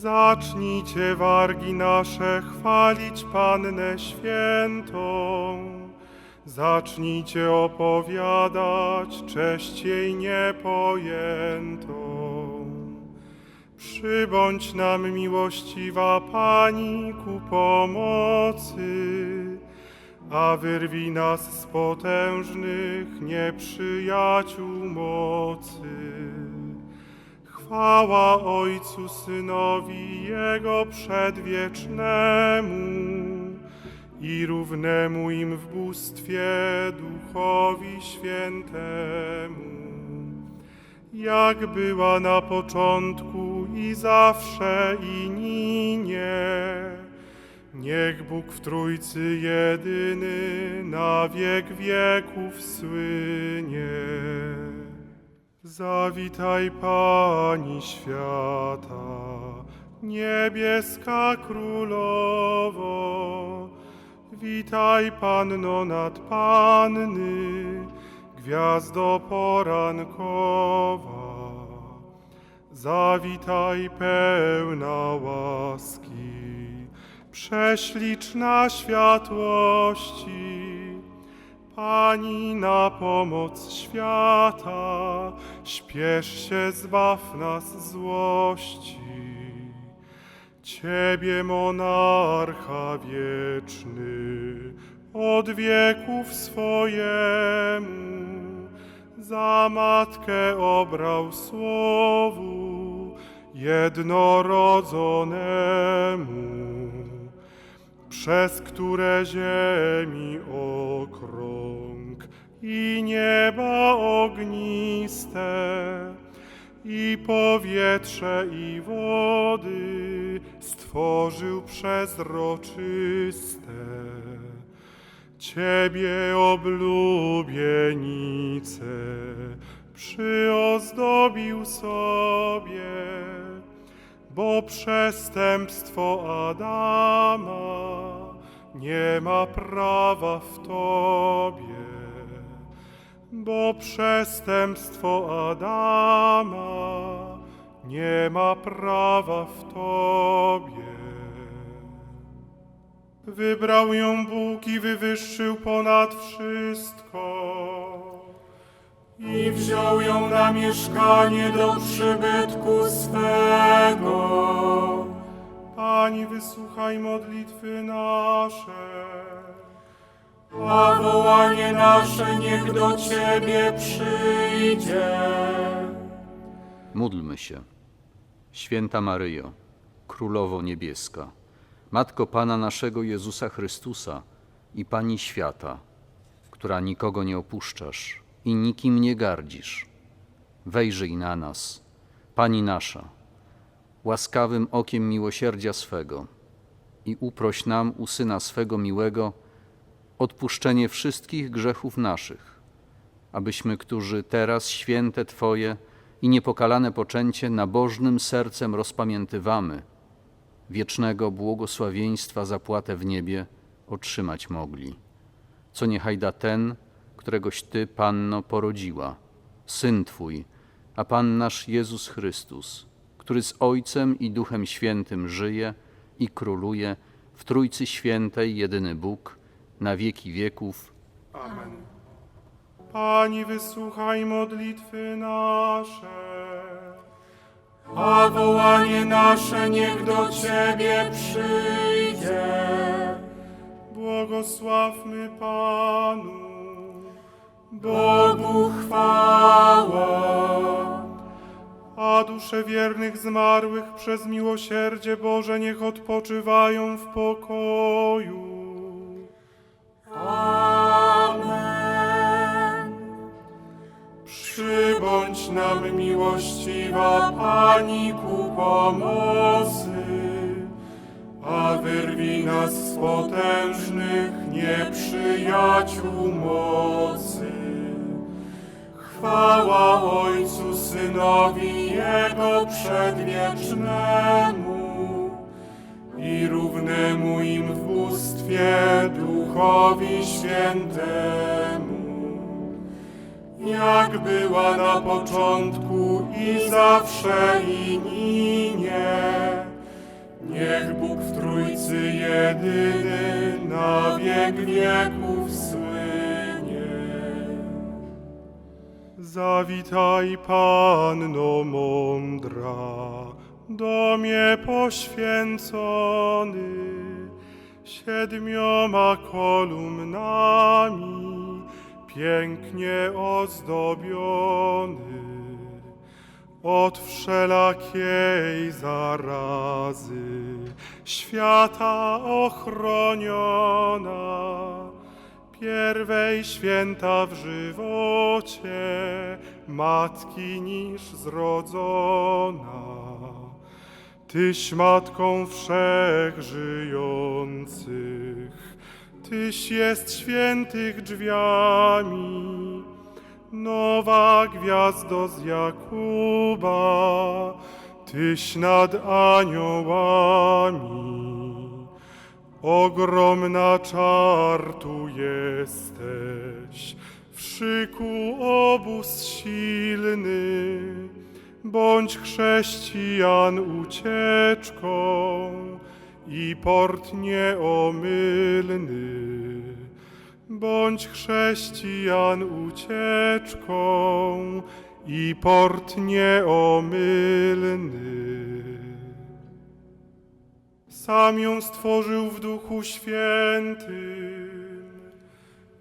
Zacznijcie wargi nasze chwalić Pannę Świętą. Zacznijcie opowiadać cześć jej niepojętą. Przybądź nam miłościwa Pani ku pomocy, a wyrwij nas z potężnych nieprzyjaciół mocy. Chwała Ojcu, Synowi, Jego przedwiecznemu i równemu im w bóstwie Duchowi Świętemu, jak była na początku i zawsze i ninie. Niech Bóg w Trójcy jedyny na wiek wieków słynie. Zawitaj Pani świata, niebieska królowo. Witaj Panno nad Panny, gwiazdo porankowa. Zawitaj pełna łaski, prześliczna światłości. Pani na pomoc świata, śpiesz się, zbaw nas złości. Ciebie, monarcha wieczny, od wieków swojemu, za matkę obrał słowu jednorodzonemu przez które ziemi okrąg i nieba ogniste i powietrze i wody stworzył przezroczyste. Ciebie oblubienice przyozdobił sobie bo przestępstwo Adama nie ma prawa w Tobie, bo przestępstwo Adama nie ma prawa w Tobie. Wybrał ją Bóg i wywyższył ponad wszystko i wziął ją na mieszkanie do przybytku swego. Pani, wysłuchaj modlitwy nasze, a wołanie nasze niech do Ciebie przyjdzie. Módlmy się. Święta Maryjo, Królowo Niebieska, Matko Pana naszego Jezusa Chrystusa i Pani świata, która nikogo nie opuszczasz i nikim nie gardzisz, wejrzyj na nas, Pani nasza, łaskawym okiem miłosierdzia swego i uproś nam u Syna swego miłego odpuszczenie wszystkich grzechów naszych, abyśmy, którzy teraz święte Twoje i niepokalane poczęcie nabożnym sercem rozpamiętywamy, wiecznego błogosławieństwa zapłatę w niebie otrzymać mogli. Co niechaj da ten, któregoś Ty, Panno, porodziła, Syn Twój, a Pan nasz Jezus Chrystus, który z Ojcem i Duchem Świętym żyje i króluje w Trójcy Świętej, jedyny Bóg, na wieki wieków. Amen. Pani, wysłuchaj modlitwy nasze, a wołanie nasze niech do Ciebie przyjdzie. Błogosławmy Panu, Bogu chwała. A dusze wiernych zmarłych przez miłosierdzie Boże niech odpoczywają w pokoju. Przybądź nam miłościwa Pani ku pomocy, a wyrwij nas z potężnych nieprzyjaciół mocy. Chwała Ojcu, Synowi, Jego przedwiecznemu i równemu im w bóstwie Duchowi Świętemu. Jak była na początku i zawsze i ninie, Niech Bóg w Trójcy jedyny na wiek wieków Zawitaj Panno mądra, domie poświęcony, siedmioma kolumnami, pięknie ozdobiony. Od wszelakiej zarazy, świata ochroniona, pierwej święta w żywocie, matki niż zrodzona. Tyś matką wszech żyjących, Tyś jest świętych drzwiami, nowa gwiazdo z Jakuba, Tyś nad aniołami. Ogromna czartu jesteś, w szyku obóz silny, bądź chrześcijan ucieczką i port nieomylny. Bądź chrześcijan ucieczką i port nieomylny. Sam ją stworzył w Duchu Świętym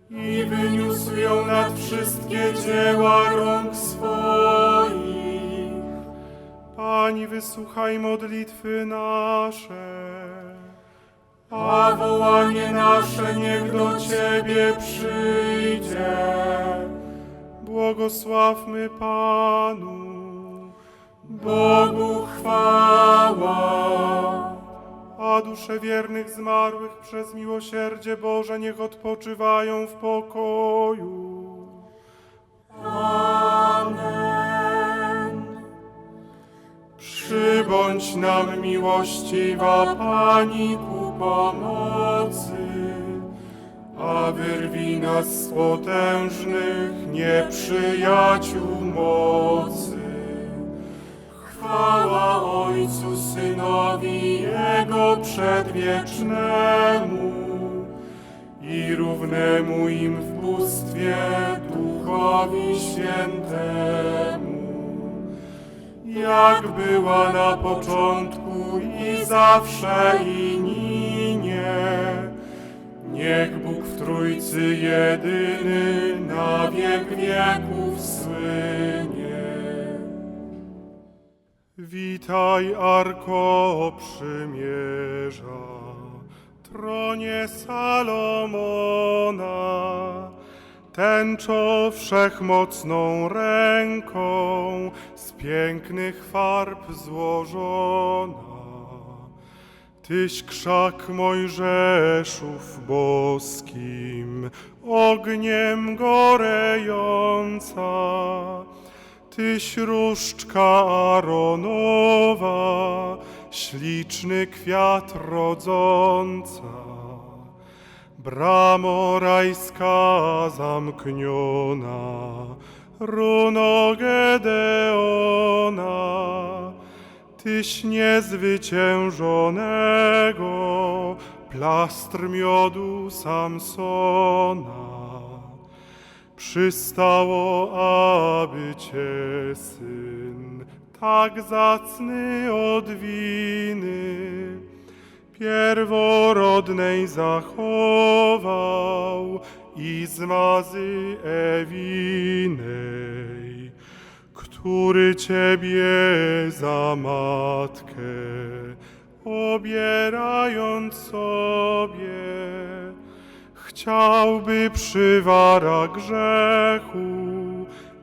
i wyniósł ją nad wszystkie dzieła rąk swoich. Pani, wysłuchaj modlitwy nasze, a wołanie nasze niech do Ciebie przyjdzie. Błogosławmy Panu, Bogu chwała. A dusze wiernych zmarłych przez miłosierdzie Boże niech odpoczywają w pokoju. Amen. Przybądź nam miłościwa Pani ku pomocy, a wyrwij nas z potężnych nieprzyjaciół mocy. Chwała Ojcu, Synowi, Jego przedwiecznemu i równemu im w bóstwie Duchowi Świętemu, jak była na początku i zawsze i ninie. Niech Bóg w Trójcy jedyny na wiek wieków słynie. Witaj, Arko Przymierza, tronie Salomona, tęczo wszechmocną ręką z pięknych farb złożona. Tyś krzak Mojżeszów boskim, ogniem gorejąca, Tyś różdżka Aronowa, śliczny kwiat rodząca. Bramo rajska zamkniona, runo Gedeona, Tyś niezwyciężonego, plastr miodu Samsona. Przystało, aby Cię Syn, tak zacny od winy, pierworodnej zachował i z mazy Ewinej, który Ciebie za matkę, obierając sobie, chciałby przywara grzechu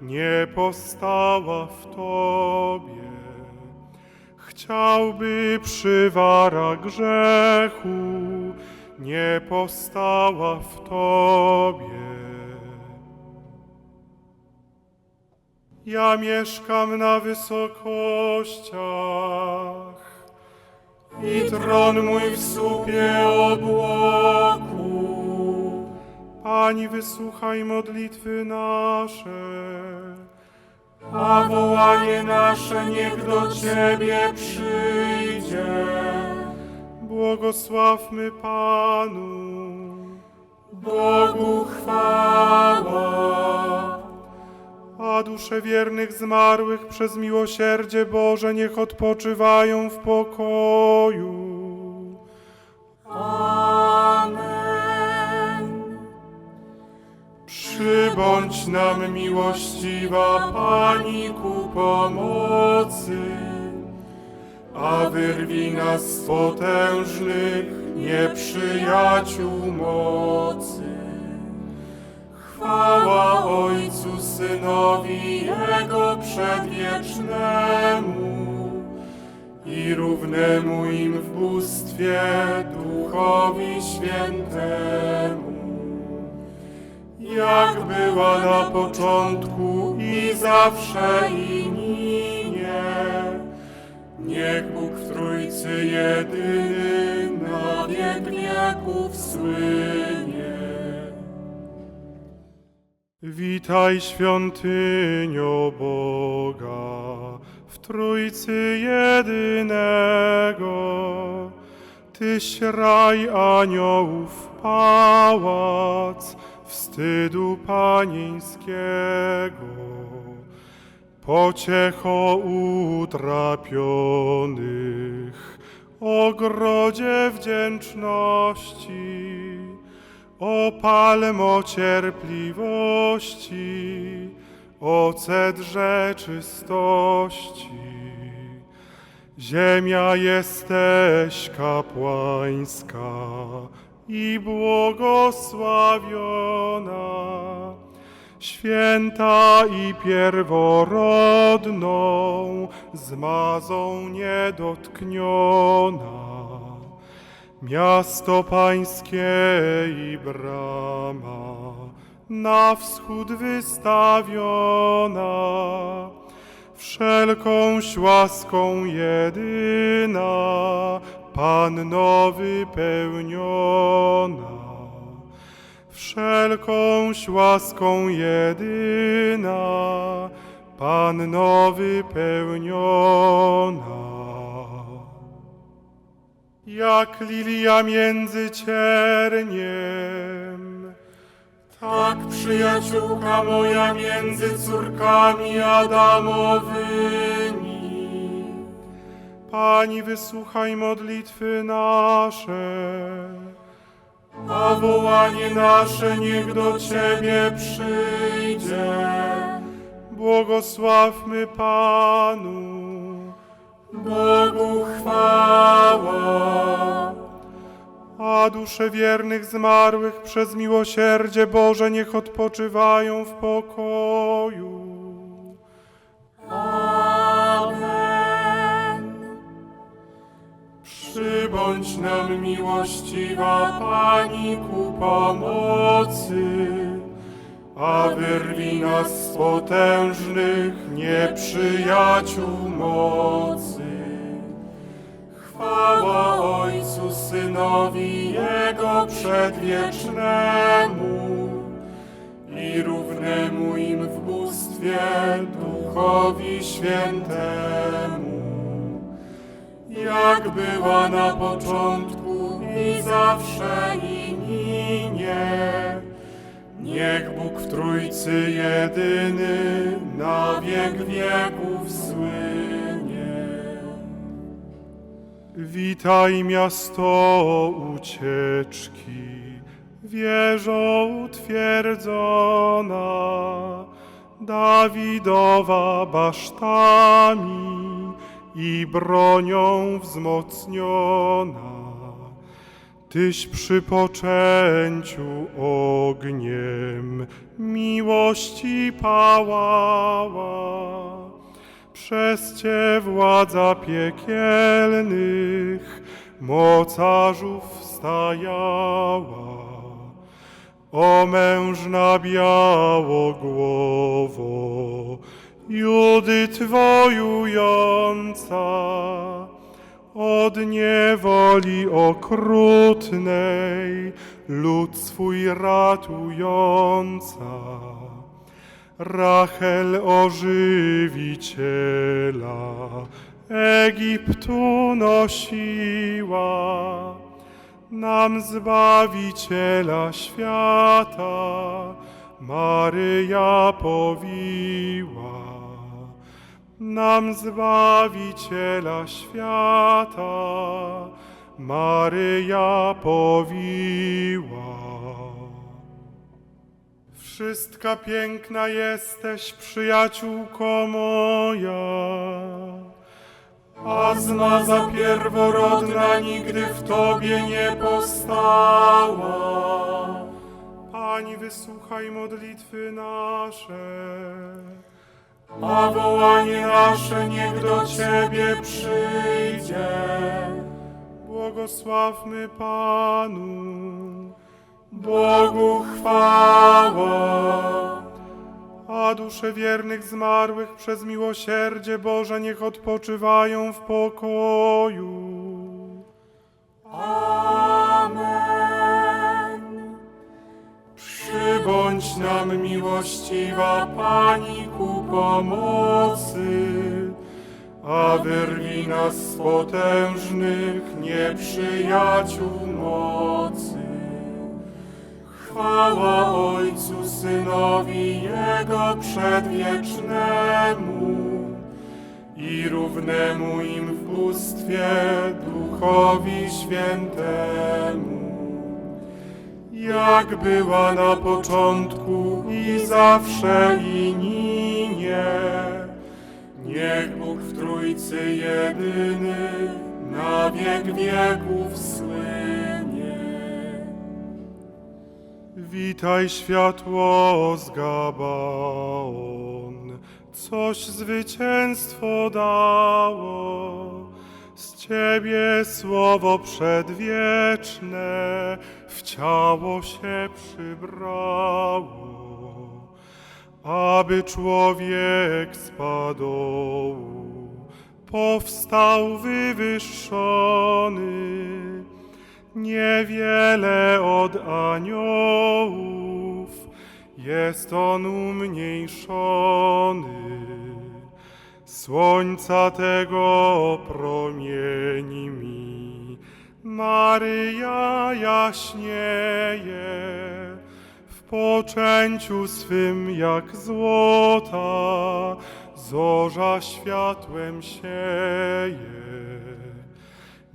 nie postała w Tobie. Chciałby przywara grzechu nie postała w Tobie. Ja mieszkam na wysokościach i tron mój w słupie obłoku. Pani, wysłuchaj modlitwy nasze, a wołanie nasze niech do Ciebie przyjdzie. Błogosławmy Panu. Bogu chwała. A dusze wiernych zmarłych przez miłosierdzie Boże niech odpoczywają w pokoju. Przybądź nam miłościwa Pani ku pomocy, a wyrwij nas z potężnych nieprzyjaciół mocy. Chwała Ojcu, Synowi, Jego przedwiecznemu i równemu im w bóstwie Duchowi Świętemu jak była na początku i zawsze i minie. Niech Bóg w Trójcy jedyny na wiek wieków słynie. Witaj świątynio Boga w Trójcy jedynego. Tyś raj aniołów pałac wstydu panieńskiego. Pociecho utrapionych, ogrodzie wdzięczności, o palmo cierpliwości, o cedrze czystości. Ziemia jesteś kapłańska i błogosławiona, święta i pierworodną, zmazą niedotkniona. Miasto pańskie i brama, na wschód wystawiona, wszelką łaską jedyna, Panno wypełniona. Wszelką łaską jedyna, Panno wypełniona. Jak lilia między cierniem, tak przyjaciółka moja między córkami Adamowymi. Pani, wysłuchaj modlitwy nasze, a wołanie nasze niech do Ciebie przyjdzie. Błogosławmy Panu. Bogu chwała. A dusze wiernych zmarłych przez miłosierdzie Boże niech odpoczywają w pokoju. Przybądź nam miłościwa Pani ku pomocy, a wyrwij nas z potężnych nieprzyjaciół mocy. Chwała Ojcu, Synowi, Jego przedwiecznemu i równemu im w bóstwie Duchowi Świętemu jak była na początku i zawsze i minie. Niech Bóg w Trójcy jedyny na wiek wieków słynie. Witaj miasto ucieczki, wieżo utwierdzona, Dawidowa basztami i bronią wzmocniona. Tyś przy poczęciu ogniem miłości pałała. Przez Cię władza piekielnych mocarzów stajała. O mężna białogłowo, Judy twojująca, od niewoli okrutnej, lud swój ratująca. Rachel ożywiciela Egiptu nosiła, nam Zbawiciela świata, Maryja powiła. Nam Zbawiciela świata, Maryja powiła. Wszystka piękna jesteś, przyjaciółko moja. A zmaza pierworodna nigdy w Tobie nie powstała. Pani, wysłuchaj modlitwy nasze. A wołanie nasze niech do Ciebie przyjdzie. Błogosławmy Panu. Bogu chwała. A dusze wiernych zmarłych przez miłosierdzie Boże niech odpoczywają w pokoju. Nam miłościwa Pani ku pomocy, a wyrwij nas z potężnych nieprzyjaciół mocy. Chwała Ojcu, Synowi, Jego przedwiecznemu i równemu im w bóstwie Duchowi Świętemu. Jak była na początku i zawsze i ninie, niech Bóg w Trójcy jedyny na wiek wieków słynie. Witaj światło z Gabaon, coś zwycięstwo dało. Z Ciebie słowo przedwieczne w ciało się przybrało, aby człowiek z padołu powstał wywyższony niewiele od aniołów, jest on umniejszony. Słońca tego promieni mi, Maryja jaśnieje, w poczęciu swym jak złota, zorza światłem sieje.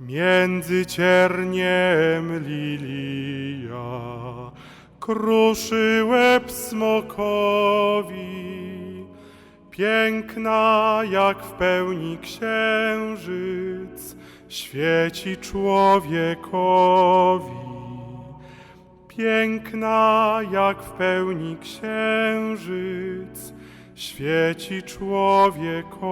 Między cierniem lilia kruszy łeb smokowi, piękna jak w pełni księżyc, świeci człowiekowi. Piękna jak w pełni księżyc, świeci człowiekowi.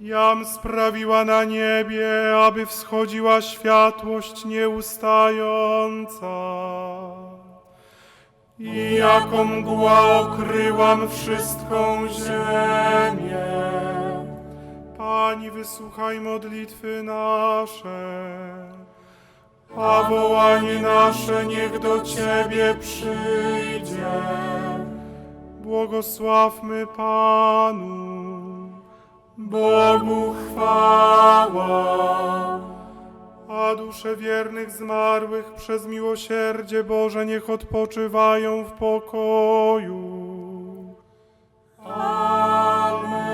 Jam sprawiła na niebie, aby wschodziła światłość nieustająca. I jako mgła okryłam wszystką ziemię. Pani, wysłuchaj modlitwy nasze, a wołanie nasze niech do Ciebie przyjdzie. Błogosławmy Panu. Bogu chwała. A dusze wiernych zmarłych przez miłosierdzie Boże niech odpoczywają w pokoju. Amen.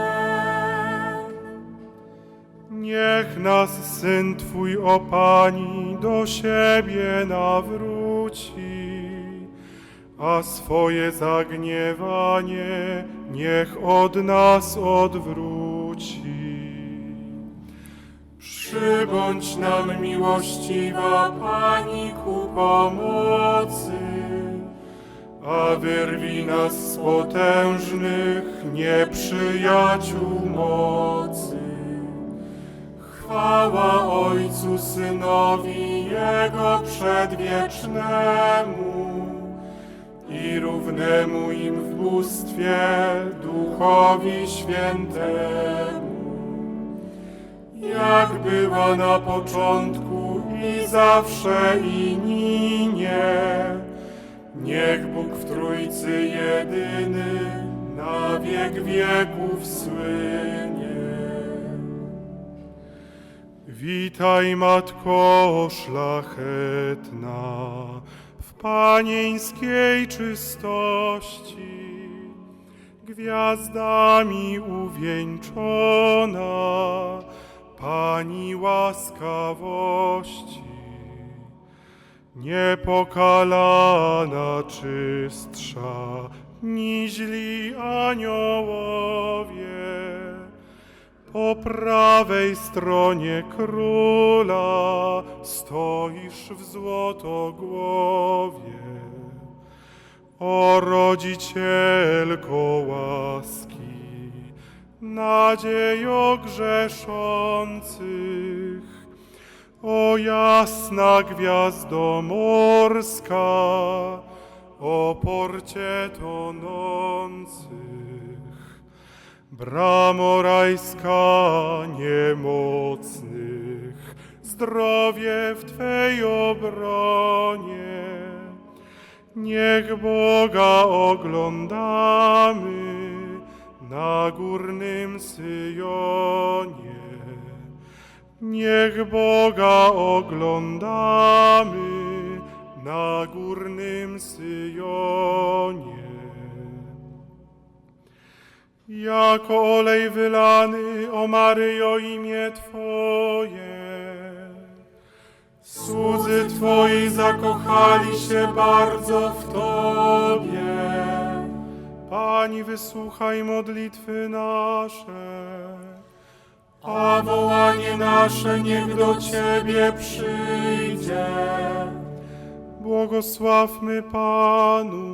Niech nas Syn Twój, o Pani, do siebie nawróci, a swoje zagniewanie niech od nas odwróci. Przybądź nam miłościwa Pani ku pomocy, a wyrwij nas z potężnych nieprzyjaciół mocy. Chwała Ojcu, Synowi, Jego przedwiecznemu i równemu im w bóstwie Duchowi Świętemu jak była na początku i zawsze i ninie. Niech Bóg w Trójcy jedyny na wiek wieków słynie. Witaj, Matko szlachetna, w panieńskiej czystości, gwiazdami uwieńczona, Pani łaskawości. Niepokalana czystsza, niźli aniołowie, po prawej stronie króla stoisz w złotogłowie. O rodzicielko łaski, nadziejo grzeszących, o jasna gwiazdo morska, o porcie tonących. Bramo rajska niemocnych, zdrowie w Twej obronie. Niech Boga oglądamy na górnym Syjonie. Niech Boga oglądamy na górnym Syjonie. Jako olej wylany, o Maryjo, imię Twoje. Słudzy Twoi zakochali się bardzo w Tobie. Pani, wysłuchaj modlitwy nasze. A wołanie nasze niech do Ciebie przyjdzie. Błogosławmy Panu.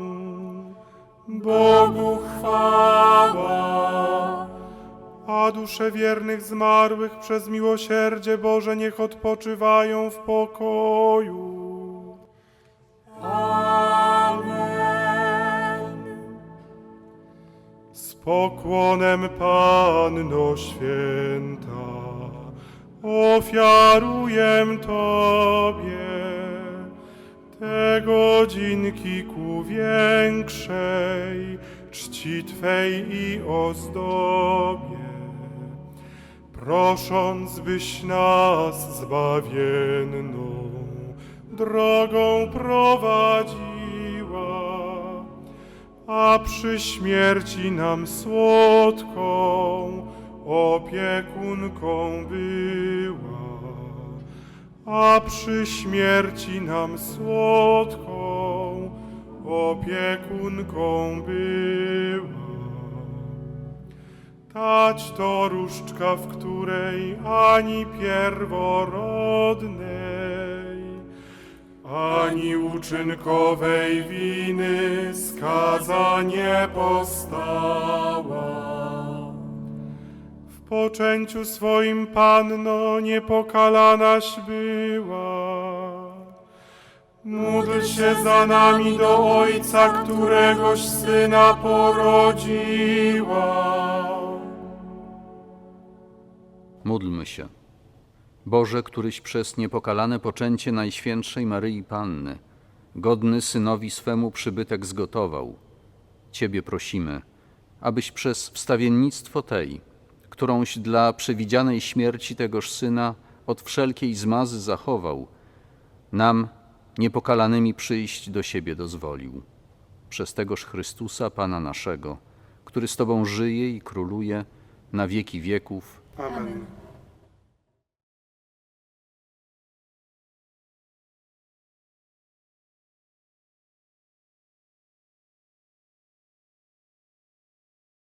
Bogu chwała. A dusze wiernych zmarłych przez miłosierdzie Boże niech odpoczywają w pokoju. Pokłonem Panno Święta. Ofiaruję Tobie te godzinki ku większej czci Twej i ozdobie, prosząc byś nas zbawienną drogą prowadziła, a przy śmierci nam słodką opiekunką była a przy śmierci nam słodką opiekunką była. Tać to różdżka, w której ani pierworodnej, ani uczynkowej winy skaza nie postała. W poczęciu swoim Panno niepokalanaś była. Módl się za nami do Ojca, któregoś Syna porodziła. Módlmy się. Boże, któryś przez niepokalane poczęcie Najświętszej Maryi Panny, godny Synowi swemu przybytek zgotował, Ciebie prosimy, abyś przez wstawiennictwo tej, którąś dla przewidzianej śmierci tegoż Syna od wszelkiej zmazy zachował, nam, niepokalanymi przyjść do siebie dozwolił. Przez tegoż Chrystusa, Pana naszego, który z Tobą żyje i króluje na wieki wieków. Amen.